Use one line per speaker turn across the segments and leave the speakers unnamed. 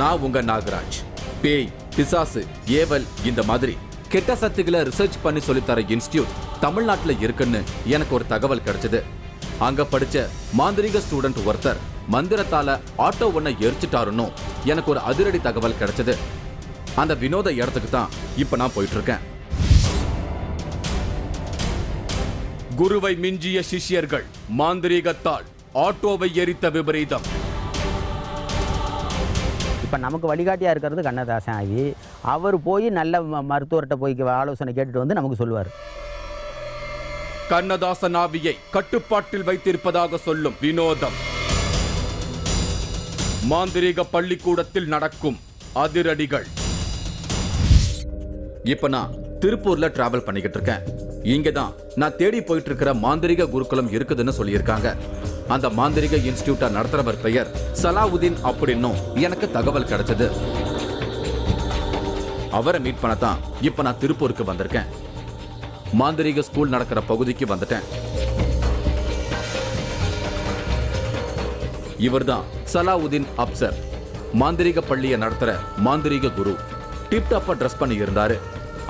நான் உங்க நாகராஜ். பேய் பிசாசு ஏவல் இந்த மாதிரி. கெட்ட சக்திகளை ரிசர்ச் பண்ணி சொல்லித்தர இன்ஸ்டியூட் தமிழ்நாட்டில் இருக்குன்னு எனக்கு ஒரு தகவல் கிடைச்சது. அங்க படிச்ச மாந்திரீக ஸ்டூடெண்ட் ஒருத்தர் மந்திரத்தால ஆட்டோ ஒன்ன எரிச்சிட்டாருன்னு எனக்கு ஒரு அதிரடி தகவல் கிடைச்சது. அந்த வினோத இடத்துக்கு தான் இப்ப நான் போயிட்டு இருக்கேன் குருவை மிஞ்சிய சிஷ்யர்கள் மாந்திரீகத்தால் ஆட்டோவை எரித்த விபரீதம்.
இப்போ நமக்கு வழிகாட்டியாக இருக்கிறது கண்ணதாசன் ஆகி அவர் போய் நல்ல மருத்துவர்கிட்ட போய் ஆலோசனை கேட்டுட்டு வந்து நமக்கு சொல்லுவார்.
கண்ணதாசன் ஆவியை கட்டுப்பாட்டில் வைத்திருப்பதாக சொல்லும் வினோதம். மாந்திரீக பள்ளிக்கூடத்தில் நடக்கும் அதிரடிகள். இப்ப நான் திருப்பூர்ல டிராவல் பண்ணிக்கிட்டு இருக்கேன். இங்க தான் நான் தேடி போயிட்டு இருக்கிற மாந்திரிக குருகுலம் இருக்குதுன்னு சொல்லியிருக்காங்க. அந்த மாந்திரிக இன்ஸ்டிடியூட்டை நடத்துறவர் பெயர் சலாவுதீன் அப்படின்னும் எனக்கு தகவல் கிடைச்சது. அவரை மீட் பண்ண தான் இப்ப நான் திருப்பூருக்கு வந்திருக்கேன். மாந்திரிக ஸ்கூல் நடக்கிற பகுதிக்கு வந்துட்டேன். இவர்தான் சலாவுதீன் அப்சர். மாந்திரீக பள்ளியை நடத்துற மாந்திரீக குரு. டிப்டாப்பா ட்ரெஸ் பண்ணி இருந்தாரு.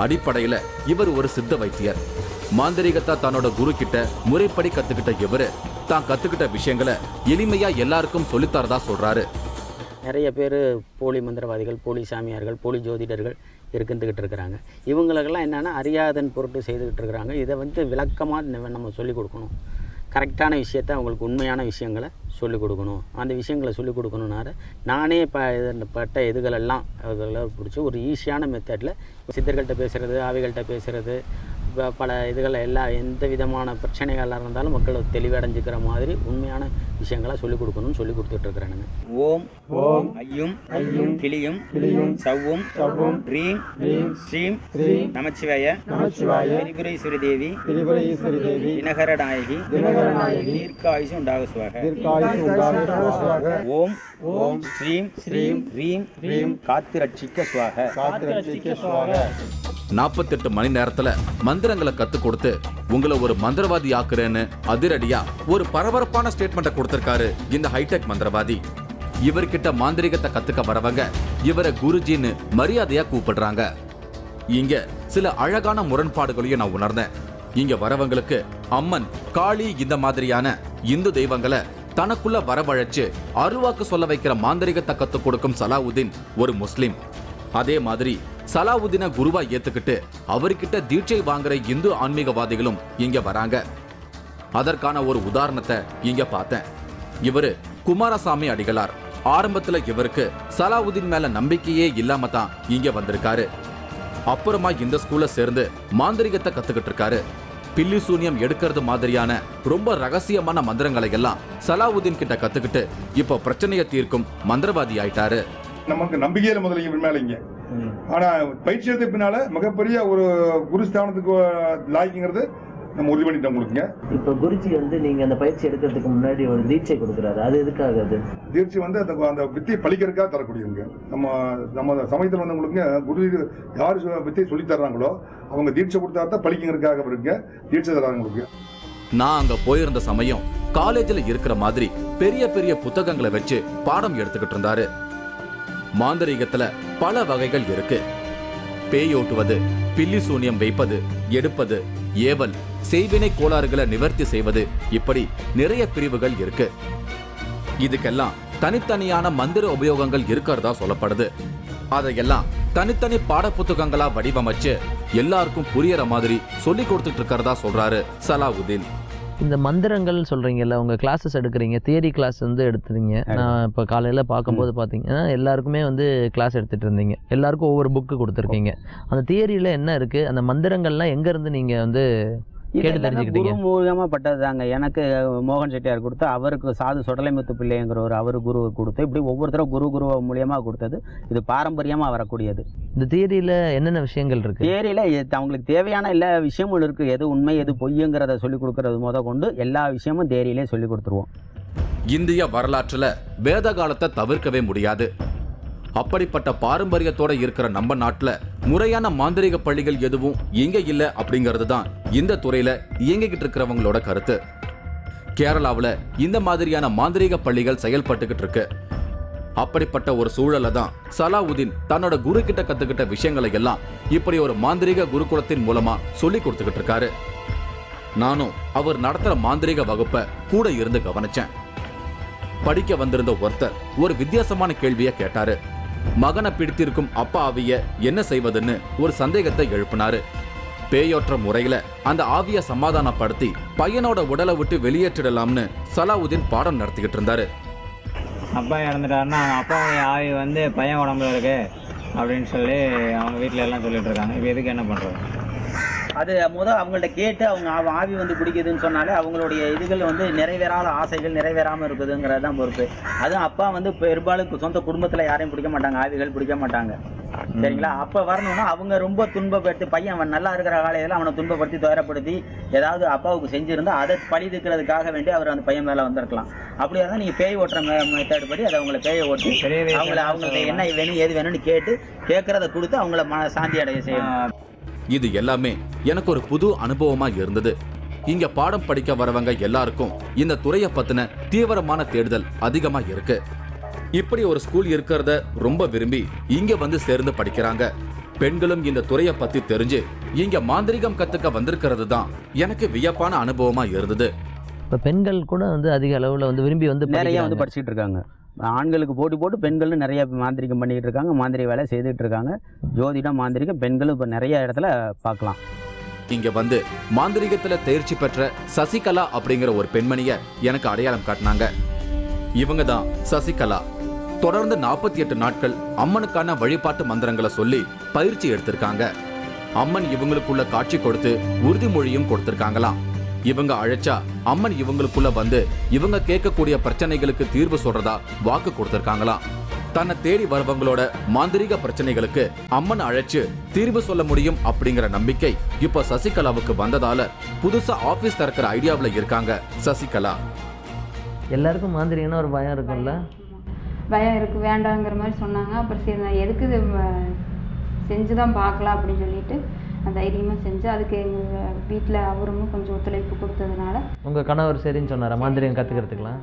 அடிப்படையில இவர் ஒரு சித்த வைத்தியர். மாந்திரிகத்தா தன்னோட குரு கிட்ட முறைப்படி கத்துக்கிட்ட இவரு தான் கத்துக்கிட்ட விஷயங்களை எளிமையா எல்லாருக்கும் சொல்லித்தரதா சொல்றாரு.
நிறைய பேர் போலி மந்திரவாதிகள் போலி சாமியார்கள் போலி ஜோதிடர்கள் இருக்குந்துக்கிட்டு இருக்கிறாங்க. இவங்களுக்கெல்லாம் என்னென்னா அறியாதன் பொருட்டு செய்துக்கிட்டு இருக்கிறாங்க. இதை வந்து விளக்கமாக நம்ம சொல்லிக் கொடுக்கணும். கரெக்டான விஷயத்த அவங்களுக்கு உண்மையான விஷயங்களை சொல்லிக் கொடுக்கணும். அந்த விஷயங்களை சொல்லிக் கொடுக்கணுனால நானே இப்போ இது பட்ட இதுகளெல்லாம் அதெல்லாம் பிடிச்சி ஒரு ஈஸியான மெத்தடில் சித்தர்கள்ட்ட பேசுகிறது ஆவிகள்கிட்ட பேசுகிறது பல இதுகள் எல்லா எந்த விதமான பிரச்சனைகளாக இருந்தாலும் மக்கள் தெளிவடைஞ்சிக்கிற மாதிரி உண்மையான விஷயங்களை சொல்லிக் கொடுக்கணும்னு சொல்லி கொடுத்துட்ருக்குறானுங்க.
ஓம் ஓம் ஐயும் ஐயும் கிளியும் கிளியும் சவ்வும் சவ்வும் ரீம் ரீம் ஸ்ரீம் ஸ்ரீம் நமச்சிவாய நமச்சிவாய திரிபுரேஸ்வரி தேவி திரிபுரேஸ்வரி தேவி தினகர நாயகி தினகர நாயகி தீர்க்காயுசு உண்டாக சுவாக ஓம் ஓம் ஸ்ரீம் ஸ்ரீம் ரீம் ரீம் காத்து ரட்சிக்க சுவாக காத்து ரட்சிக்க சுவாக
நாற்பத்தெட்டு மணி நேரத்துல மந்திரங்களை கத்து கொடுத்து உங்களை ஒரு மந்திரவாதி ஆக்குறேன்னு அதிரடியா ஒரு பரபரப்பான ஸ்டேட்மெண்ட்டை கொடுத்திருக்காரு இந்த ஹைடெக் மந்திரவாதி. இவர்கிட்ட மாந்திரிகத்தை கத்துக்க வரவங்க இவரை குருஜின்னு மரியாதையா கூப்பிடுறாங்க. இங்க சில அழகான முரண்பாடுகளையும் நான் உணர்ந்தேன். இங்க வரவங்களுக்கு அம்மன் காளி இந்த மாதிரியான இந்து தெய்வங்களை தனக்குள்ள வரவழைச்சு அருள்வாக்கு சொல்ல வைக்கிற மாந்திரிகத்தை கத்து கொடுக்கும் சலாவுதீன் ஒரு முஸ்லிம். அதே மாதிரி சலாவுதீன குருவா ஏத்துக்கிட்டு அவர்கிட்ட தீட்சை வாங்குற இந்து ஆன்மீகவாதிகளும் இங்க வராங்க. அதற்கான ஒரு உதாரணத்தை இங்க பார்த்தேன். இவரு குமாரசாமி அடிகளார். ஆரம்பத்துல இவருக்கு சலாவுதீன் மேல நம்பிக்கையே இல்லாம தான் இங்க வந்திருக்காரு. அப்புறமா இந்த ஸ்கூல்ல சேர்ந்து மாந்திரிகத்தை கத்துக்கிட்டு இருக்காரு. பில்லி சூனியம் எடுக்கிறது மாதிரியான ரொம்ப ரகசியமான மந்திரங்களை எல்லாம் சலாவுதீன் கிட்ட கத்துக்கிட்டு இப்போ பிரச்சனையை தீர்க்கும் மந்திரவாதி ஆயிட்டாரு.
நமக்கு நம்பிக்கையில முதல்ல இவன் மேல இங்க. ஆனா பயிற்சி எடுத்த பின்னால மிகப்பெரிய ஒரு குருஸ்தானத்துக்கு லாய்க்குங்கிறது நம்ம உறுதி பண்ணிட்டோம் உங்களுக்குங்க.
இப்போ குருஜி வந்து நீங்க அந்த பயிற்சி எடுக்கிறதுக்கு முன்னாடி ஒரு தீட்சை கொடுக்குறாரு. அது எதுக்காக அது?
தீர்ச்சி வந்து அந்த அந்த வித்தியை பழிக்கிறதுக்காக தரக்கூடியவங்க. நம்ம நம்ம சமயத்தில் வந்து உங்களுக்கு குரு யார் வித்தியை சொல்லி தர்றாங்களோ அவங்க தீட்சை கொடுத்தா தான் பழிக்கிறதுக்காக இருங்க தீட்சை தர்றாங்க உங்களுக்கு.
நான் அங்க போயிருந்த சமயம் காலேஜ்ல இருக்கிற மாதிரி பெரிய பெரிய புத்தகங்களை வச்சு பாடம் எடுத்துக்கிட்டு இருந்தாரு. மாந்தரீகத்துல பல வகைகள் இருக்கு. பேயோட்டுவது பில்லி சூனியம் வைப்பது எடுப்பது ஏவல் செய்வினை கோளாறுகளை நிவர்த்தி செய்வது இப்படி நிறைய பிரிவுகள் இருக்கு. இதுக்கெல்லாம் தனித்தனியான மந்திர உபயோகங்கள் இருக்கிறதா சொல்லப்படுது. அதையெல்லாம் தனித்தனி பாட புத்தகங்களா வடிவமைச்சு எல்லாருக்கும் புரியற மாதிரி சொல்லி கொடுத்துட்டு இருக்கிறதா சொல்றாரு சலாவுதீன்
இந்த மந்திரங்கள் சொல்கிறீங்கல்ல உங்கள் கிளாஸஸ் எடுக்கிறீங்க தியரி கிளாஸ் வந்து எடுத்துறீங்க. நான் இப்போ காலையில் பார்க்கும்போது பார்த்தீங்கன்னா எல்லாருக்குமே வந்து கிளாஸ் எடுத்துகிட்டு இருந்தீங்க. எல்லாருக்கும் ஒவ்வொரு புக்கு கொடுத்துருக்கீங்க. அந்த தியரியில் என்ன இருக்குது அந்த மந்திரங்கள்லாம் எங்கேருந்து நீங்கள் வந்து கேட்டு தெரிஞ்சுக்கிட்டீங்க.
குரு மூலியமாக பட்டது தாங்க எனக்கு மோகன் செட்டியார் கொடுத்து அவருக்கு சாது சுடலைமுத்து பிள்ளைங்கிறவர் அவர் குரு கொடுத்து இப்படி ஒவ்வொருத்தரும் குரு குரு மூலியமாக கொடுத்தது. இது பாரம்பரியமாக வரக்கூடியது.
இந்த தியரியில் என்னென்ன விஷயங்கள் இருக்குது
தேரியில் அவங்களுக்கு தேவையான எல்லா விஷயமும் இருக்குது எது உண்மை எது பொய்யுங்கிறத சொல்லி கொடுக்கறது முத கொண்டு எல்லா விஷயமும் தேரியிலே சொல்லி கொடுத்துருவோம்.
இந்திய வரலாற்றுல வேத காலத்தை தவிர்க்கவே முடியாது. அப்படிப்பட்ட பாரம்பரியத்தோட இருக்கிற நம்ம நாட்டுல முறையான மாந்திரீக பள்ளிகள் எதுவும் எங்க இல்ல அப்படிங்கிறது தான் இந்த துறையில இயங்கிக்கிட்டு இருக்கிறவங்களோட கருத்து. கேரளாவில் இந்த மாதிரியான மாந்திரீக பள்ளிகள் செயல்பட்டுக்கிட்டு இருக்கு. அப்படிப்பட்ட ஒரு சூழல்ல தான் சலாவுதீன் தன்னோட குரு கிட்ட கத்துக்கிட்ட விஷயங்களை எல்லாம் இப்படி ஒரு மாந்திரீக குருகுலத்தின் மூலமா சொல்லி கொடுத்துக்கிட்டு இருக்காரு. நானும் அவர் நடத்துற மாந்திரீக வகுப்பை கூட இருந்து கவனிச்சேன். படிக்க வந்திருந்த ஒருத்தர் ஒரு வித்தியாசமான கேள்வியை கேட்டாரு. மகனை பிடித்திருக்கும் அப்பா ஆவிய என்ன செய்வதுன்னு ஒரு சந்தேகத்தை எழுப்பினாரு. பேயோற்ற முறையில அந்த ஆவிய சமாதானப்படுத்தி பையனோட உடலை விட்டு வெளியேற்றிடலாம்னு சலாவுதீன் பாடம் நடத்திக்கிட்டு இருந்தாரு.
அப்பா இறந்துட்டாருன்னா அப்பாவுடைய ஆவி வந்து பையன் உடம்புல இருக்கு அப்படின்னு சொல்லி அவங்க வீட்டில் எல்லாம் சொல்லிட்டு இருக்காங்க. இப்போ எதுக்கு என்ன பண்றது?
அது முத அவங்கள்ட்ட கேட்டு அவங்க ஆவி வந்து பிடிக்குதுன்னு சொன்னாலே அவங்களுடைய இதுகள் வந்து நிறைவேறாத ஆசைகள் நிறைவேறாமல் இருக்குதுங்கிறது தான் பொறுப்பு. அதுவும் அப்பா வந்து பெரும்பாலும் சொந்த குடும்பத்தில் யாரையும் பிடிக்க மாட்டாங்க ஆவிகள் பிடிக்க மாட்டாங்க. சரிங்களா? அப்போ வரணும்னா அவங்க ரொம்ப துன்பப்பட்டு பையன் அவன் நல்லா இருக்கிற காலையில் அவனை துன்பப்படுத்தி துயரப்படுத்தி ஏதாவது அப்பாவுக்கு செஞ்சிருந்தா அதை பழி தீர்க்கிறதுக்காக வேண்டி அவர் அந்த பையன் மேலே வந்திருக்கலாம். அப்படியா தான் நீங்கள் பேய் ஓட்டுற மெத்தட் படி அதை அவங்கள பேயை ஓட்டி அவங்கள அவங்கள்ட்ட என்ன வேணும் ஏது வேணும்னு கேட்டு கேட்கறத கொடுத்து அவங்கள மன சாந்தி அடைய செய்யணும்
இது எல்லாமே எனக்கு ஒரு புது அனுபவமா இருந்தது. இங்க பாடம் படிக்க வரவங்க எல்லாருக்கும் இந்த துறைய பத்தின தீவிரமான தேடுதல் அதிகமா இருக்கு. இப்படி ஒரு ஸ்கூல் இருக்கிறத ரொம்ப விரும்பி இங்க வந்து சேர்ந்து படிக்கிறாங்க. பெண்களும் இந்த துறைய பத்தி தெரிஞ்சு இங்க மாந்திரிகம் கத்துக்க வந்திருக்கிறது தான் எனக்கு வியப்பான அனுபவமா இருந்தது.
இப்போ பெண்கள் கூட வந்து அதிக அளவில் வந்து விரும்பி வந்து
நிறைய வந்து. படிச்சுட்டு இருக்காங்க. ஆண்களுக்கு போட்டி போட்டு பெண்களும் நிறைய மாந்திரிகம் பண்ணிக்கிட்டு இருக்காங்க மாந்திரிக வேலை செய்துட்டு இருக்காங்க. ஜோதிடம் மாந்திரிகம் பெண்களும் இப்போ நிறைய இடத்துல பார்க்கலாம்.
இங்க வந்து மாந்திரிகத்துல தேர்ச்சி பெற்ற சசிகலா அப்படிங்கிற ஒரு பெண்மணிய எனக்கு அடையாளம் காட்டினாங்க. இவங்க தான் சசிகலா. தொடர்ந்து நாற்பத்தி எட்டு நாட்கள் அம்மனுக்கான வழிபாட்டு மந்திரங்களை சொல்லி பயிற்சி எடுத்திருக்காங்க. அம்மன் இவங்களுக்குள்ள காட்சி கொடுத்து உறுதிமொழியும் கொடுத்திருக்காங்களாம். இவங்க அழைச்சா அம்மன் இவங்களுக்குள்ள வந்து இவங்க கேட்கக்கூடிய பிரச்சனைகளுக்கு தீர்வு சொல்றதா வாக்கு கொடுத்திருக்காங்களாம் தன்னை தேடி வரவங்களோட மாந்திரீக பிரச்சனைகளுக்கு அம்மன் அழைச்சு தீர்வு சொல்ல முடியும் அப்படிங்கிற நம்பிக்கை இப்ப சசிகலாவுக்கு வந்ததால புதுசா ஆபீஸ் திறக்கிற ஐடியாவுல இருக்காங்க சசிகலா.
எல்லாருக்கும் மாந்திரிகம்னா ஒரு பயம் இருக்கும்ல?
பயம் இருக்குது வேண்டாங்கிற மாதிரி சொன்னாங்க. அப்புறம் சரி நான் எதுக்கு செஞ்சு தான் பார்க்கலாம் அப்படின்னு சொல்லிட்டு தைரியமாக செஞ்சு அதுக்கு எங்கள் வீட்டில் அவரும் கொஞ்சம் ஒத்துழைப்பு கொடுத்ததுனால.
உங்கள் கணவர் சரின்னு சொன்னாரா? மாந்திரிகம் கற்றுக்கிறதுக்கலாம்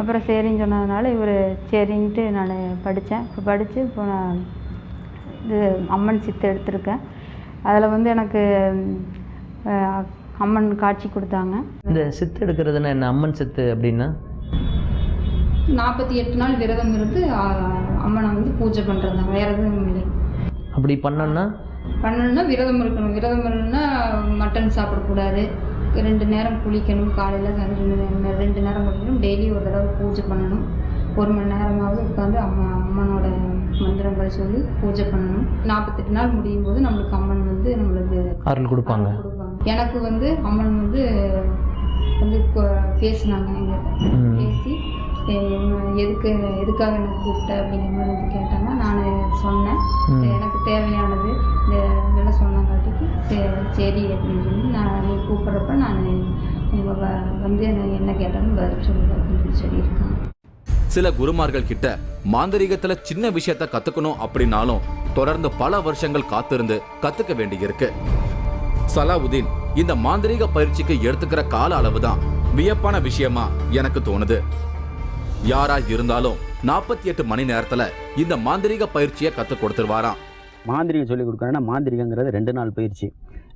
அப்புறம் சரின்னு சொன்னதுனால இவர் சரின்ட்டு நான் படித்தேன் இப்போ படித்து இப்போ நான் இது அம்மன் சித்து எடுத்திருக்கேன். அதில் வந்து எனக்கு அம்மன் காட்சி கொடுத்தாங்க.
இந்த சித்து எடுக்கிறதுனா என்ன? அம்மன் சித்து அப்படின்னா?
நாற்பத்தி எட்டு நாள் விரதம் இருந்து அம்மனை வந்து பூஜை பண்ணுறது வேறு எதுவும் இல்லை.
அப்படி பண்ணோன்னா
பண்ணணும்னா விரதம் இருக்கணும். விரதம் இருக்கணும்னா மட்டன் சாப்பிடக்கூடாது ரெண்டு நேரம் குளிக்கணும். காலையில் ரெண்டு நேரம் ரெண்டு நேரம் குளிக்கணும். டெய்லி ஒரு தடவை பூஜை பண்ணணும். ஒரு மணி நேரமாவது உட்காந்து அம்மா அம்மனோட மந்திரங்கள் சொல்லி பூஜை பண்ணணும். நாற்பத்தெட்டு நாள் முடியும் போது நம்மளுக்கு அம்மன் வந்து நம்மளுக்கு
அருள் கொடுப்பாங்க.
எனக்கு வந்து அம்மன் வந்து வந்து பேசுனாங்க எங்கிட்ட. பேசி எதுக்கு எதுக்காக எனக்கு கூப்பிட்ட? அப்படிங்கிற மாதிரி வந்து கேட்டாங்க. சொன்னேன். எனக்கு தேவையானது இந்த இதெல்லாம் சொன்னங்காட்டிக்கு சரி அப்படின்னு சொல்லி நான் நீ கூப்பிட்றப்ப நான் உங்கள் வ வந்து என்ன கேட்டாலும் பதில் அப்படின்னு சொல்லி சொல்லியிருக்காங்க.
சில குருமார்கள் கிட்ட மாந்திரீகத்துல சின்ன விஷயத்த கத்துக்கணும் அப்படின்னாலும் தொடர்ந்து பல வருஷங்கள் காத்திருந்து கத்துக்க வேண்டியிருக்கு. சலாவுதீன் இந்த மாந்திரீக பயிற்சிக்கு எடுத்துக்கிற கால அளவுதான். வியப்பான விஷயமா எனக்கு தோணுது. யாரா இருந்தாலும் நாற்பத்தி எட்டு மணி நேரத்துல இந்த மாந்திரீக பயிற்சியை கற்றுக் கொடுத்துருவாராம்.
மாந்திரிகம் சொல்லி கொடுக்குறேன்னா மாந்திரிகங்கிறது ரெண்டு நாள் பயிற்சி.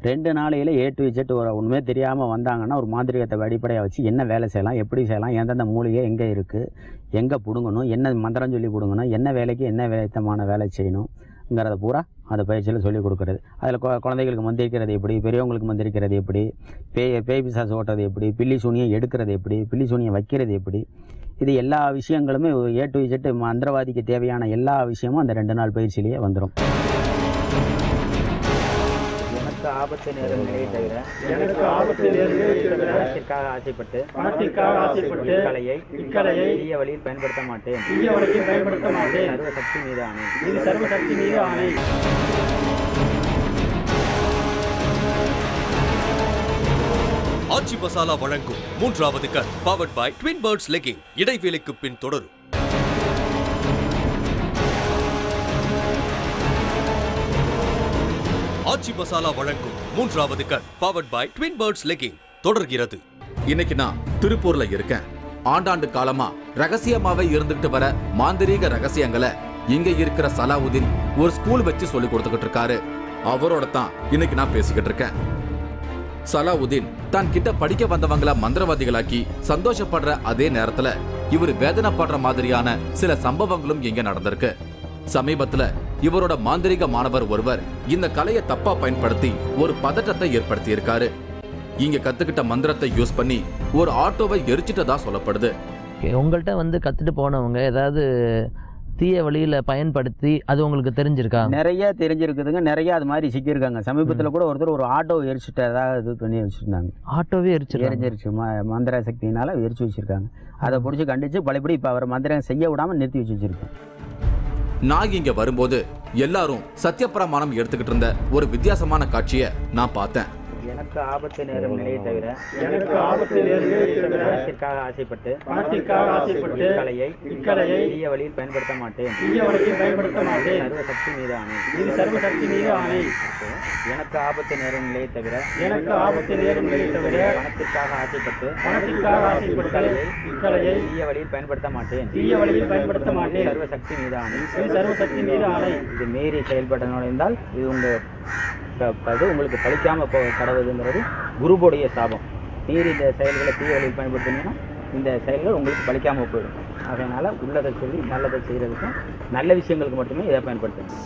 ரெண்டு நாளையில் ஏ டு இஜெட் ஒரு ஒன்றுமே தெரியாமல் வந்தாங்கன்னா ஒரு மாந்திரிகத்தை அடிப்படையாக வச்சு என்ன வேலை செய்யலாம் எப்படி செய்யலாம் எந்தெந்த மூலிகை எங்கே இருக்குது எங்கே பிடுங்கணும் என்ன மந்திரம் சொல்லி பிடுங்கணும் என்ன வேலைக்கு என்ன விதமான வேலை செய்யணுங்கிறத பூரா அந்த பயிற்சியில் சொல்லி கொடுக்குறது. அதில் குழந்தைகளுக்கு மந்திரிக்கிறது எப்படி? பெரியவங்களுக்கு மந்திரிக்கிறது எப்படி? பேய் பேய் பிசாசு ஓட்டுறது எப்படி? பில்லி சூனியை எடுக்கிறது எப்படி? பில்லி சூனியை வைக்கிறது எப்படி? இது எல்லா விஷயங்களுமே ஏ டு இஜெட் மந்திரவாதிக்கு தேவையான எல்லா விஷயமும் அந்த ரெண்டு நாள் பயிற்சியிலேயே வந்துடும் ஆபத்து நேரங்களே தவிர எனக்கு ஆபத்து பணத்திற்காக ஆசைப்பட்டு
பணத்திற்காக ஆசைப்பட்டு
இக்கலையை
இக்கலையை
தீய வழியில் பயன்படுத்த மாட்டேன்.
தீய வழியில் பயன்படுத்த மாட்டேன்.
சர்வ சக்தி மீது ஆணை.
இது சர்வசக்தி மீது ஆணை.
ஆச்சி மசாலா வழங்கும் மூன்றாவது cut powered by twin birds legging இடைவேளைக்கு பின் தொடரும். ஆச்சி மசாலா வழங்கும் மூன்றாவது cut powered by twin birds legging தொடர்கிறது.
இன்னைக்கு நான் திருப்பூர்ல இருக்கேன். ஆண்டாண்டு காலமா ரகசியமாவே இருந்துகிட்டு வர மாந்திரீக ரகசியங்களை இங்க இருக்கிற சலாவுதீன் ஒரு ஸ்கூல் வச்சு சொல்லி கொடுத்துக்கிட்டு இருக்காரு. அவரோட தான் இன்னைக்கு நான் பேசிக்கிட்டு இருக்கேன். சலாவுதீன் தான் கிட்ட படிக்க வந்தவங்கள மந்திரவாதிகளாக்கி சந்தோஷப்படுற அதே நேரத்துல இவர் வேதனைப்படுற மாதிரியான சில சம்பவங்களும் இங்க நடந்திருக்கு. சமீபத்துல இவரோட மாந்திரீக மாணவர் ஒருவர் இந்த கலையை தப்பா பயன்படுத்தி ஒரு பதட்டத்தை ஏற்படுத்தி இருக்காரு இங்க கத்துக்கிட்ட மந்திரத்தை யூஸ் பண்ணி ஒரு ஆட்டோவை எரிச்சிட்டதா சொல்லப்படுது.
உங்கள்கிட்ட வந்து கற்றுட்டு போனவங்க ஏதாவது தீய வழியில் பயன்படுத்தி அது உங்களுக்கு தெரிஞ்சிருக்கா?
நிறைய தெரிஞ்சிருக்குதுங்க. நிறைய அது மாதிரி சிக்கியிருக்காங்க. சமீபத்தில் கூட ஒருத்தர் ஒரு ஆட்டோ எரிச்சுட்டதா இது பண்ணி வச்சுருந்தாங்க.
ஆட்டோவே எரிச்சிருக்காங்க?
எரிஞ்சிருச்சு. மந்திர சக்தியினால எரிச்சு வச்சிருக்காங்க. அதை பிடிச்சி கண்டிச்சு பழையபடி இப்போ அவர் மந்திரம் செய்ய விடாம நிறுத்தி வச்சு வச்சிருக்கேன்
நான் இங்க வரும்போது எல்லாரும் சத்தியப்பிரமாணம் எடுத்துக்கிட்டு இருந்த ஒரு வித்தியாசமான காட்சியை நான் பார்த்தேன்.
எனக்கு ஆபத்து நேரும் நிலையை தவிர
எனக்கு ஆபத்து
பணத்திற்காக ஆசைப்பட்டு
பணத்திற்காக ஆசைப்பட்டு
இக்கலையை
இக்கலையை
தீய வழியில் பயன்படுத்த மாட்டேன்.
தீய வழியில் பயன்படுத்த மாட்டேன்.
சர்வ சக்தி மீது ஆணை.
இது சர்வசக்தி மீது ஆணை.
எனக்கு ஆபத்து நேரும் நிலையை தவிர
எனக்கு ஆபத்து நேரும் நிலையை தவிர
பணத்திற்காக ஆசைப்பட்டு
பணத்திற்காக ஆசைப்பட்டு இக்கலையை
தீய வழியில் பயன்படுத்த மாட்டேன்.
தீய வழியில் பயன்படுத்த மாட்டேன்.
சர்வ சக்தி மீது ஆணை.
இது சர்வசக்தி மீது ஆணை.
இது மீறி செயல்பட நுழைந்தால் இது உங்க அது உங்களுக்கு பழிக்காமல் போ கடவுதுங்கிறது குருபோடைய சாபம். மீறி இந்த செயல்களை தீய வழியில் பயன்படுத்தினீங்கன்னா இந்த செயல்கள் உங்களுக்கு பழிக்காமல் போயிடும். அதனால் உள்ளதை சொல்லி நல்லதை செய்கிறதுக்கும் நல்ல விஷயங்களுக்கு மட்டுமே இதை பயன்படுத்துங்க.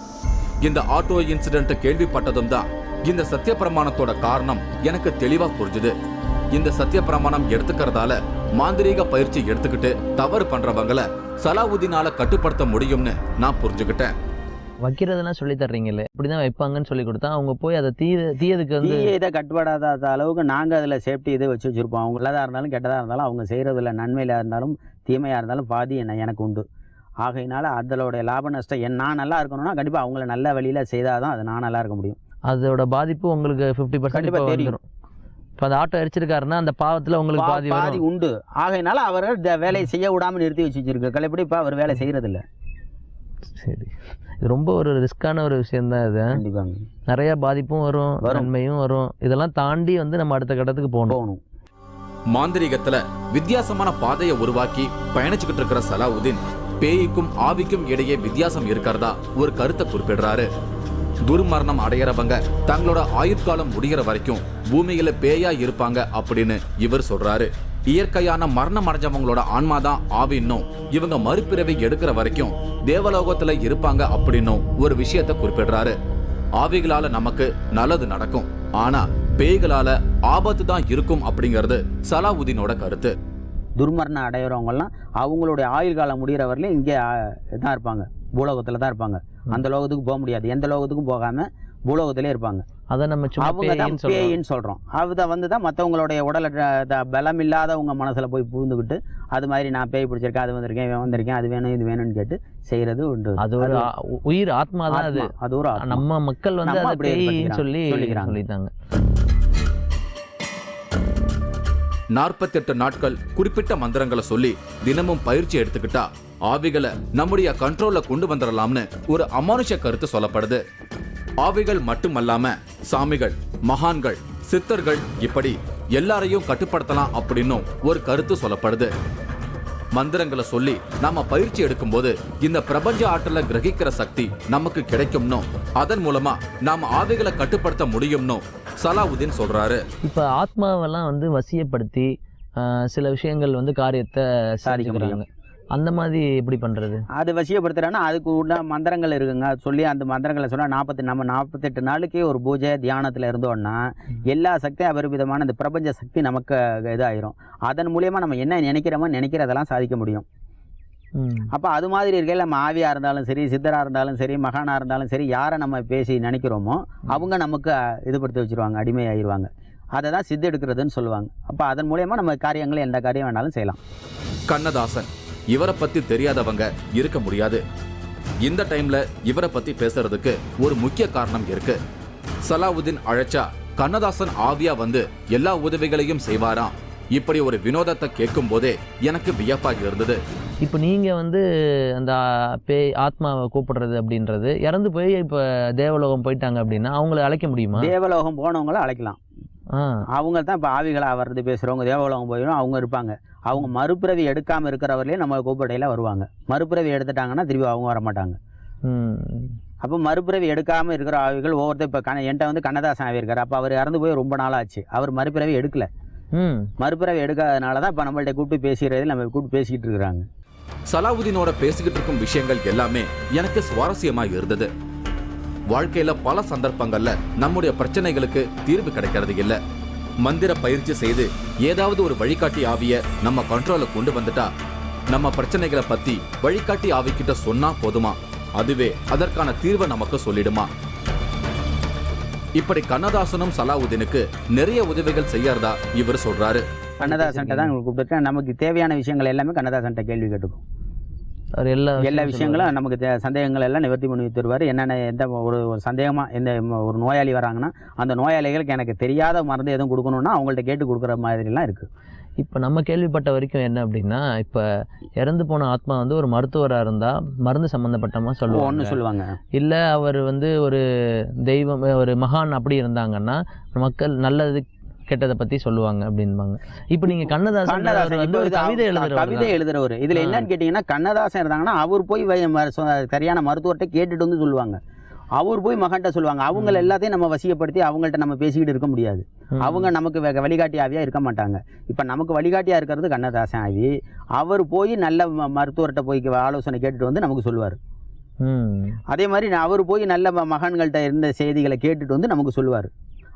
இந்த ஆட்டோ இன்சிடென்ட் கேள்விப்பட்டதும் தான் இந்த சத்திய பிரமாணத்தோட காரணம் எனக்கு தெளிவாக புரிஞ்சுது. இந்த சத்திய பிரமாணம் எடுத்துக்கிறதால மாந்திரீக பயிற்சி எடுத்துக்கிட்டு தவறு பண்றவங்கள சலாவுதீனால கட்டுப்படுத்த முடியும்னு நான் புரிஞ்சுக்கிட்டேன்.
வைக்கிறதெல்லாம் சொல்லி தர்றீங்களே? இப்படி தான் வைப்பாங்கன்னு சொல்லி கொடுத்தா அவங்க போய் அதை தீ தீயதுக்கு வந்து
இதை கட்டுப்படாத அளவுக்கு நாங்கள் அதில் சேஃப்டி இதை வச்சு வச்சுருப்போம். அவங்க நல்லதாக இருந்தாலும் கெட்டதாக இருந்தாலும் அவங்க செய்கிறதுல நன்மையில இருந்தாலும் தீமையாக இருந்தாலும் பாதி என்ன எனக்கு உண்டு. ஆகையினால அதோடைய லாப நஷ்டம் என் நான் நல்லா இருக்கணும்னா கண்டிப்பாக அவங்கள நல்ல வழியில் செய்தால் தான் அது நான் நல்லா இருக்க முடியும்.
அதோட பாதிப்பு உங்களுக்கு ஃபிஃப்டி பர்சன்ட்
தெரியும்.
இப்போ அந்த ஆட்டோ எரிச்சிருக்காருன்னா அந்த பாவத்தில் உங்களுக்கு பாதி
பாதி உண்டு. ஆகையினால இந்த வேலையை செய்ய விடாமல் நிறுத்தி வச்சு வச்சிருக்கு கலைப்படி இப்போ அவர் வேலை செய்கிறதில்ல
சரி. இது ரொம்ப ஒரு ரிஸ்கான ஒரு விஷயம்தான் இது.
கண்டிப்பாங்க.
நிறைய பாதிப்பும் வரும். நன்மையும் வரும். இதெல்லாம் தாண்டி வந்து நம்ம அடுத்த கட்டத்துக்கு போகணும்.
மாந்திரீகத்துல வித்தியாசமான பாதையை உருவாக்கி பயணிச்சுக்கிட்டு இருக்கிற சலாவுதீன் பேய்க்கும் ஆவிக்கும் இடையே வித்தியாசம் இருக்கிறதா ஒரு கருத்தை குறிப்பிடுறாரு. துர்மரணம் அடையறவங்க தங்களோட ஆயுட்காலம் முடிகிற வரைக்கும் பூமியில பேயா இருப்பாங்க அப்படின்னு இவர் சொல்றாரு. இயற்கையான மரணம் அடைஞ்சவங்களோட ஆன்மாதான் ஆவின்னும் இவங்க மறுபிறவி எடுக்கிற வரைக்கும் தேவலோகத்துல இருப்பாங்க அப்படின்னும் ஒரு விஷயத்தை குறிப்பிடுறாரு. ஆவிகளால நமக்கு நல்லது நடக்கும். ஆனா பேய்களால ஆபத்து தான் இருக்கும் அப்படிங்கிறது சலாவுதீனோட கருத்து.
துர்மரணம் அடையிறவங்கலாம் அவங்களுடைய ஆயுள் காலம் முடிகிற வரலையும் இங்கே தான் இருப்பாங்க. பூலோகத்தில் தான் இருப்பாங்க. அந்த லோகத்துக்கு போக முடியாது. எந்த லோகத்துக்கும் போகாமல் பூலோகத்திலே இருப்பாங்க.
அதை நம்ம சும்மா
சொல்கிறோம் அதை வந்து தான் மற்றவங்களுடைய உடலை பலம் இல்லாதவங்க மனசில் போய் பூந்துக்கிட்டு அது மாதிரி நான் பேய் பிடிச்சிருக்கேன் அது வந்திருக்கேன் இவன் வந்திருக்கேன் அது வேணும் இது வேணும்னு கேட்டு செய்கிறது உண்டு
அது ஒரு உயிர் ஆத்மா தான் அது.
அது ஒரு.
நம்ம மக்கள் வந்து அதை. சொல்லி
சொல்லிக்கிறாங்க.
சொல்லிட்டாங்க
நாற்பத்தெட்டு நாட்கள் குறிப்பிட்ட மந்திரங்களை சொல்லி தினமும் பயிற்சி எடுத்துக்கிட்டா ஆவிகளை நம்முடைய கண்ட்ரோல்ல கொண்டு வந்துடலாம்னு ஒரு அமானுஷ கருத்து சொல்லப்படுது ஆவிகள் மட்டுமல்லாம சாமிகள் மகான்கள் சித்தர்கள் இப்படி எல்லாரையும் கட்டுப்படுத்தலாம் அப்படின்னும் ஒரு கருத்து சொல்லப்படுது. மந்திரங்களை சொல்லி நாம பயிற்சி எடுக்கும்போது இந்த பிரபஞ்ச ஆற்றலை கிரகிக்கிற சக்தி நமக்கு கிடைக்கும்னோ அதன் மூலமா நாம ஆவிகளை கட்டுப்படுத்த முடியும்னோ சலாவுதீன் சொல்றாரு.
இப்போ ஆத்மாவெல்லாம் வந்து வசியப்படுத்தி சில விஷயங்கள் வந்து காரியத்தை. சாதிக்கிறாங்க அந்த மாதிரி எப்படி பண்றது?
அது வசியப்படுத்துறான்னா அதுக்கு உள்ள மந்திரங்கள் இருக்குங்க. சொல்லி அந்த மந்திரங்களை சொன்னால் நாற்பத்தி நம்ம நாற்பத்தெட்டு நாளைக்கு ஒரு பூஜை தியானத்தில் இருந்தோம்னா எல்லா சக்தியும் அபரிமிதமான இந்த பிரபஞ்ச சக்தி நமக்கு இதாயிரும். அதன் மூலியமாக நம்ம என்ன நினைக்கிறோமோ நினைக்கிறதெல்லாம் சாதிக்க முடியும். அப்போ அது மாதிரி இருக்கையில் நம்ம ஆவியாக இருந்தாலும் சரி சித்தராக இருந்தாலும் சரி மகானாக இருந்தாலும் சரி யாரை நம்ம பேசி நினைக்கிறோமோ அவங்க நமக்கு இதுபடுத்தி வச்சிருவாங்க அடிமையாயிருவாங்க. அதை தான் சித்து எடுக்கிறதுன்னு சொல்லுவாங்க. அப்போ அதன் மூலியமா நம்ம காரியங்களை எந்த காரியம் வேணாலும் செய்யலாம்.
கண்ணதாசன் இவரை பத்தி தெரியாதவங்க இருக்க முடியாது. இந்த டைம்ல இவரை பத்தி பேசுறதுக்கு ஒரு முக்கிய காரணம் இருக்கு. சலாவுதீன் அழைச்சா கண்ணதாசன் ஆவியா வந்து எல்லா உதவிகளையும் செய்வாராம். இப்படி ஒரு வினோதத்தை கேட்கும் போதே எனக்கு வியப்பாக இருந்தது.
இப்போ நீங்கள் வந்து அந்த பேய் ஆத்மாவை கூப்பிடுறது அப்படின்றது இறந்து போய் இப்போ தேவலோகம் போயிட்டாங்க அப்படின்னா அவங்கள அழைக்க முடியுமா?
தேவலோகம் போனவங்கள அழைக்கலாம். அவங்க தான் இப்போ ஆவிகளாக வர்றது பேசுகிறவங்க தேவலோகம் போயிடும் அவங்க இருப்பாங்க. அவங்க மறுபிறவி எடுக்காமல் இருக்கிறவர்களே நம்ம கூப்பிடையில் வருவாங்க. மறுபிறவி எடுத்துட்டாங்கன்னா திருப்பி அவங்க வர மாட்டாங்க.
ம்.
அப்போ மறுபிறவி எடுக்காமல் இருக்கிற ஆவிகள் ஒவ்வொருத்தர் இப்போ கண என்கிட்ட வந்து கண்ணதாசன் ஆவி இருக்கார் அப்போ அவர் இறந்து போய் ரொம்ப நாள் ஆச்சு அவர் மறுபிறவி எடுக்கல.
ம்.
மறுபிறவி எடுக்காதனால தான் இப்போ நம்மள்ட்ட கூப்பிட்டு பேசுகிறது நம்ம கூப்பிட்டு பேசிக்கிட்டு இருக்கிறாங்க.
சலாவுதீனோட பேசிக்கிட்டு இருக்கும் விஷயங்கள் எல்லாமே எனக்கு சுவாரஸ்யமா இருந்தது. வாழ்க்கையில பல சந்தர்ப்பங்கள்ல நம்முடைய பிரச்சனைகளுக்கு தீர்வு கிடைக்கிறது இல்ல. மந்திர பயிற்சி செய்து ஏதாவது ஒரு வழிகாட்டி ஆவிய நம்ம கண்ட்ரோல கொண்டு வந்துட்டா நம்ம பிரச்சனைகளை பத்தி வழிகாட்டி ஆவிக்கிட்ட சொன்னா போதுமா? அதுவே அதற்கான தீர்வை நமக்கு சொல்லிடுமா? இப்படி கண்ணதாசனும் சலாவுதீனுக்கு நிறைய உதவிகள் செய்யறதா இவர் சொல்றாரு.
கண்ணதாசன்ட்ட தான் கூப்பிட்டு நமக்கு தேவையான விஷயங்கள் எல்லாமே கண்ணதாசன்ட்ட கேள்வி கேட்டுக்கும்.
அவர் எல்லா
எல்லா விஷயங்களும் நமக்கு சந்தேகங்கள் எல்லாம் நிவர்த்தி பண்ணி தருவார். என்னென்ன எந்த ஒரு சந்தேகமாக எந்த ஒரு நோயாளி வராங்கன்னா அந்த நோயாளிகளுக்கு எனக்கு தெரியாத மருந்து எதுவும் கொடுக்கணும்னா அவங்கள்ட்ட கேட்டு கொடுக்குற மாதிரிலாம் இருக்குது
இப்போ நம்ம கேள்விப்பட்ட வரைக்கும் என்ன அப்படின்னா இப்போ இறந்து போன ஆத்மா வந்து ஒரு மருத்துவராக இருந்தால் மருந்து சம்மந்தப்பட்டமா
ஒன்று
சொல்லுவாங்க.
சொல்லுவாங்க.
இல்லை அவர் வந்து ஒரு தெய்வம் ஒரு மகான் அப்படி இருந்தாங்கன்னா மக்கள் நல்லது கெட்டதை பற்றி சொல்லுவாங்க அப்படின்பாங்க. இப்போ நீங்கள் கண்ணதாசன் கவிதை எழுதுறவர்
கவிதை எழுதுறவர். இதில். என்னன்னு கேட்டிங்கன்னா கண்ணதாசன் இருந்தாங்கன்னா அவர் போய் சரியான மருத்துவர்கிட்ட கேட்டுட்டு வந்து சொல்லுவாங்க. அவர் போய் மகன்கிட்ட சொல்லுவாங்க. அவங்க எல்லாத்தையும் நம்ம வசியப்படுத்தி அவங்கள்ட்ட நம்ம பேசிக்கிட்டு இருக்க முடியாது. அவங்க நமக்கு வெ- வழிகாட்டி ஆவியாக இருக்க மாட்டாங்க. இப்போ நமக்கு வழிகாட்டியாக இருக்கிறது கண்ணதாசன் ஆவி. அவர் போய் நல்ல மருத்துவர்கிட்ட போய் ஆலோசனை கேட்டுட்டு வந்து நமக்கு சொல்லுவார். அதே மாதிரி அவர் போய் நல்ல ம- மகன்கள்ட்ட இருந்த செய்திகளை கேட்டுட்டு வந்து நமக்கு சொல்லுவார்.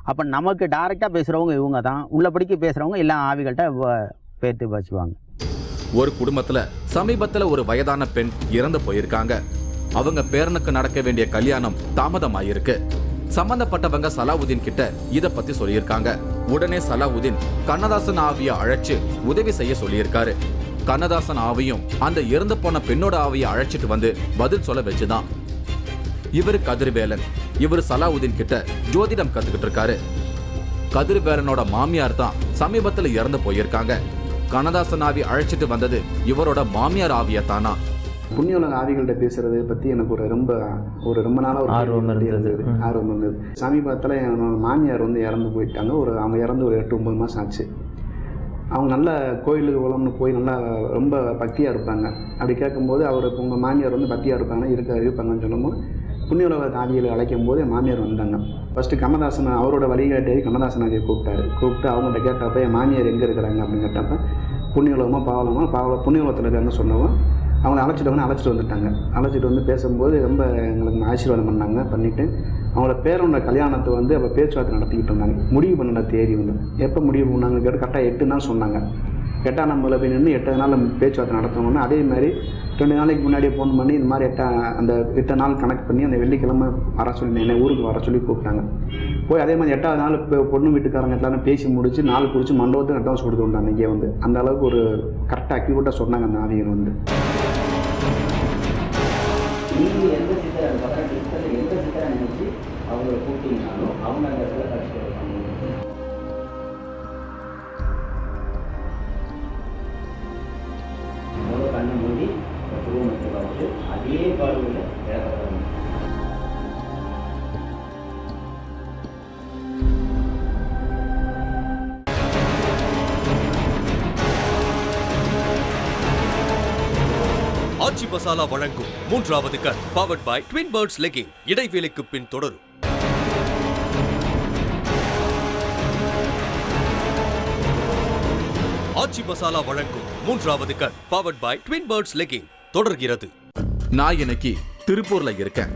அப்போ நமக்கு டைரெக்டாக பேசுகிறவங்க இவங்க தான் உள்ளபடிக்கு பேசுகிறவங்க எல்லாம் ஆவிகள்கிட்ட வ- பேத்து வச்சுக்குவாங்க
ஒரு குடும்பத்தில் சமீபத்தில் ஒரு வயதான பெண் இறந்து போயிருக்காங்க. அவங்க பேரனுக்கு நடக்க வேண்டிய கல்யாணம் தாமதமாயிருக்கு. சம்பந்தப்பட்டவங்க சலாவுதீன் கிட்ட இத பத்தி சொல்லியிருக்காங்க. உடனே சலாவுதீன் கண்ணதாசன் ஆவிய அழைச்சு உதவி செய்ய சொல்லியிருக்காரு. கண்ணதாசன் ஆவியும் அந்த இறந்து போன பெண்ணோட ஆவியை அழைச்சிட்டு வந்து பதில் சொல்ல வச்சுதான். இவரு கதிர்வேலன். இவர் சலாவுதீன் கிட்ட ஜோதிடம் கத்துக்கிட்டு இருக்காரு கதிர்வேலனோட மாமியார் தான் சமீபத்துல இறந்து போயிருக்காங்க. கண்ணதாசன் ஆவி அழைச்சிட்டு வந்தது இவரோட மாமியார் ஆவியா தானா
புண்ணியவுலக ஆவிகள்கிட்ட பேசுறது பற்றி எனக்கு ஒரு ரொம்ப ஒரு ரொம்ப நாளாக ஒரு
ஆர்வம் இருந்தது.
ஆர்வம் இருந்தது. சமீபத்தில் என்னோட மாமியார் வந்து இறந்து போயிட்டாங்க. ஒரு அவங்க இறந்து ஒரு எட்டு ஒம்பது மாதம் ஆச்சு. அவங்க நல்ல கோயிலுக்கு உலகம்னு போய் நல்லா ரொம்ப பக்தியாக இருப்பாங்க. அப்படி கேட்கும்போது அவர் உங்கள் மாமியார் வந்து பக்தியாக இருப்பாங்கன்னா இருக்க இருப்பாங்கன்னு சொல்லும்போது புண்ணியவுலக காவியில் அழைக்கும் போது மாமியார் வந்தாங்க. ஃபஸ்ட்டு கண்ணதாசன் அவரோட வழிகாட்டி கமதாசன் ஆவியை கூப்பிட்டாரு. கூப்பிட்டு அவங்கள்ட்ட கேட்டப்ப என் மாமியார் எங்கே இருக்கிறாங்க? அப்படின்னு கேட்டப்ப புண்ணியவுலகமா பாவலமா பாவல புண்ணியவுலகத்தில் இருக்காங்கன்னு சொன்னவங்க அவங்கள அழைச்சிட்டு வந்து அழைச்சிட்டு வந்துட்டாங்க. அழைச்சிட்டு வந்து பேசும்போது ரொம்ப எங்களுக்கு ஆசீர்வாதம் பண்ணாங்க பண்ணிவிட்டு அவங்களோட பேரோட கல்யாணத்தை வந்து அப்போ பேச்சுவார்த்தை நடத்திக்கிட்டு இருந்தாங்க. முடிவு பண்ணின தேதி வந்து. எப்போ முடிவு பண்ணாங்க கேட்டு கரெக்டாக எட்டு நாள் சொன்னாங்க. எட்டாம் நம்பரில் போய் நின்று எட்டு நாள் பேச்சுவார்த்தை நடத்தணும்னா அதே மாதிரி ரெண்டு நாளைக்கு முன்னாடியே ஃபோன் பண்ணி இந்த மாதிரி எட்டா அந்த எட்டு நாள் கனெக்ட் பண்ணி அந்த வெள்ளிக்கிழமை வர சொல்லி என்னை ஊருக்கு வர சொல்லி கூப்பிட்டாங்க. போய் அதே மாதிரி எட்டாவது நாள் இப்போ பொண்ணு வீட்டுக்காரங்க எல்லாரும் பேசி முடிச்சு நாள் குடிச்சு மண்டபத்துக்கு அட்வான்ஸ் கொடுத்து விட்டாங்க இங்கே வந்து. அந்த அளவுக்கு ஒரு கரெக்டாக அக்யூரேட்டாக சொன்னாங்க அந்த ஆவியர் வந்து.
நீங்கள் எந்த சித்தரை அந்த எந்த நினச்சி கூப்பிட்டீங்கனாலும் அவங்க அந்த பார்த்து பார்வையில்
ஆச்சி மசாலா வழங்கும் மூன்றாவது கண் powered by twin birds legging இடைவேளைக்கு பின் தொடரும். ஆச்சி மசாலா வழங்கும் மூன்றாவது கண் powered by twin birds legging தொடர்கிறது.
நான் இன்னைக்கு திருப்பூர்ல இருக்கேன்.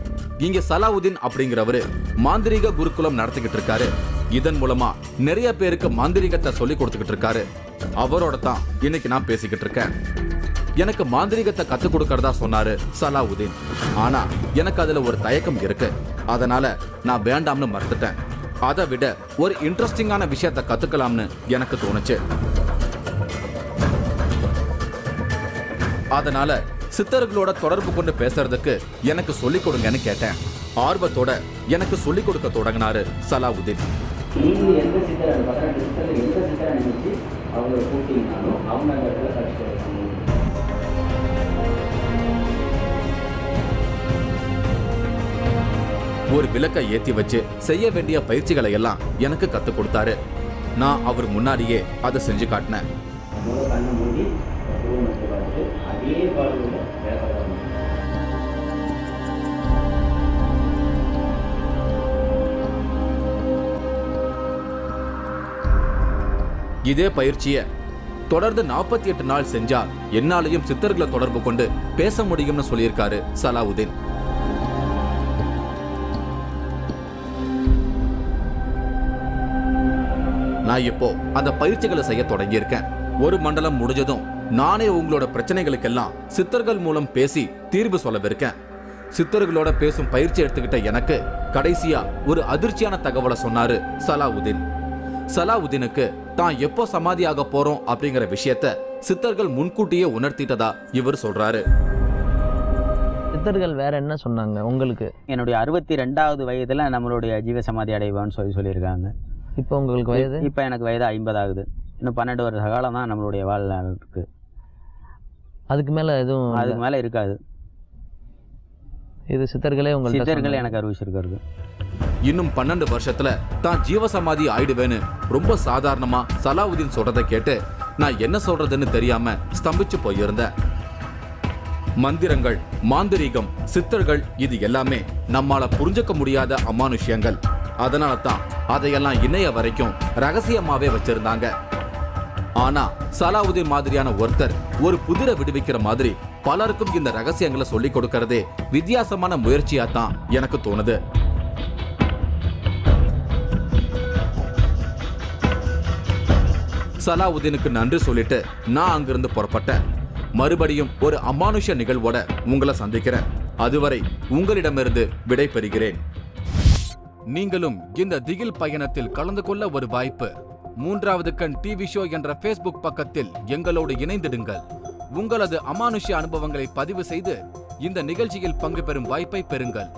இங்க சலாவுதீன் அப்படிங்கிறவரு மாந்திரீக குருகுலம் நடத்திக்கிட்டு இருக்காரு. இதன் மூலமா நிறைய பேருக்கு மாந்திரீகத்தை சொல்லி கொடுத்துக்கிட்டு இருக்காரு. அவரோட தான் இன்னைக்கு நான் பேசிக்கிட்டு இருக்கேன். எனக்கு மாந்திரீகத்தை கத்துக் கொடுக்கறதா சொன்னாரு சலாவுதீன். ஆனா எனக்கு அதுல ஒரு தயக்கம் இருக்கு. அதனால நான் வேண்டாம்னு மறுத்துட்டேன். அதை விட ஒரு இன்ட்ரெஸ்டிங்கான விஷயத்தை கத்துக்கலாம்னு எனக்கு தோணுச்சு. அதனால சித்தர்களோட தொடர்பு கொண்டு பேசுறதுக்கு எனக்கு சொல்லிக் கொடுங்கன்னு கேட்டேன். ஆர்வத்தோட எனக்கு சொல்லிக் கொடுக்க தொடங்கினாரு சலாவுதீன். ஒரு விளக்கை ஏத்தி வச்சு செய்ய வேண்டிய பயிற்சிகளை எல்லாம் எனக்கு கத்துக் கொடுத்தாரு. நான் அவர் முன்னாடியே அதை செஞ்சு காட்டினேன்.
வந்து அதே பாடலில் விளக்க
இதே பயிற்சியை தொடர்ந்து நாற்பத்தி எட்டு நாள் செஞ்சா என்னாலையும் சித்தர்களை தொடர்பு கொண்டு பேச முடியும்னு சொல்லியிருக்காரு சலாவுதீன். நான் இப்போ அந்த பயிற்சிகளை செய்ய தொடங்கியிருக்கேன். ஒரு மண்டலம் முடிஞ்சதும் நானே உங்களோட பிரச்சனைகளுக்கெல்லாம் சித்தர்கள் மூலம் பேசி தீர்வு சொல்லவிருக்கேன். சித்தர்களோட பேசும் பயிற்சி எடுத்துக்கிட்ட எனக்கு கடைசியா ஒரு அதிர்ச்சியான தகவலை சொன்னாரு சலாவுதீன். சலாவுதீனுக்கு தான் எப்போ சமாதியாக போறோம்? அப்படிங்கிற விஷயத்த சித்தர்கள் முன்கூட்டியே உணர்த்திட்டதா இவர் சொல்றாரு.
சித்தர்கள் வேற என்ன சொன்னாங்க உங்களுக்கு?
என்னுடைய அறுபத்தி ரெண்டாவது வயதில் நம்மளுடைய ஜீவசமாதி அடைவான்னு சொல்லி சொல்லியிருக்காங்க.
இப்போ உங்களுக்கு வயது?
இப்போ எனக்கு வயது ஐம்பது ஆகுது. இன்னும் பன்னெண்டு வருஷ காலம் தான் நம்மளுடைய வாழ்நாள் இருக்கு.
அதுக்கு மேல எதுவும்.
அதுக்கு மேலே இருக்காது.
இது சித்தர்களே உங்கள்ட்ட
சித்தர்கள். எனக்கு அறிவிச்சிருக்கிறது.
இன்னும் பன்னெண்டு வருஷத்துல தான் ஜீவசமாதி ஆயிடுவேன்னு ரொம்ப சாதாரணமா சலாவுதீன் சொல்றதை கேட்டு நான் என்ன சொல்றதுன்னு தெரியாம ஸ்தம்பிச்சு போயிருந்தேன். மந்திரங்கள் மாந்திரீகம் சித்தர்கள் இது எல்லாமே நம்மால புரிஞ்சுக்க முடியாத அமானுஷ்யங்கள். அதனால தான் அதையெல்லாம் இன்னைய வரைக்கும் ரகசியமாவே வச்சிருந்தாங்க. ஆனா சலாவுதீன் மாதிரியான ஒருத்தர் ஒரு புதிரை விடுவிக்கிற மாதிரி பலருக்கும் இந்த ரகசியங்களை சொல்லிக் கொடுக்கறதே வித்தியாசமான முயற்சியா தான் எனக்கு தோணுது. சலாவுதீனுக்கு நன்றி சொல்லிட்டு நான் அங்கிருந்து புறப்பட்டேன். மறுபடியும் ஒரு அமானுஷ நிகழ்வோட உங்களை சந்திக்கிறேன். அதுவரை உங்களிடமிருந்து விடை பெறுகிறேன். நீங்களும் இந்த திகில் பயணத்தில் கலந்து கொள்ள ஒரு வாய்ப்பு மூன்றாவது கண் டிவி ஷோ என்ற ஃபேஸ்புக் பக்கத்தில் எங்களோடு இணைந்திடுங்கள். உங்களது அமானுஷ்ய அனுபவங்களை பதிவு செய்து இந்த நிகழ்ச்சியில் பங்கு பெறும் வாய்ப்பை பெறுங்கள்.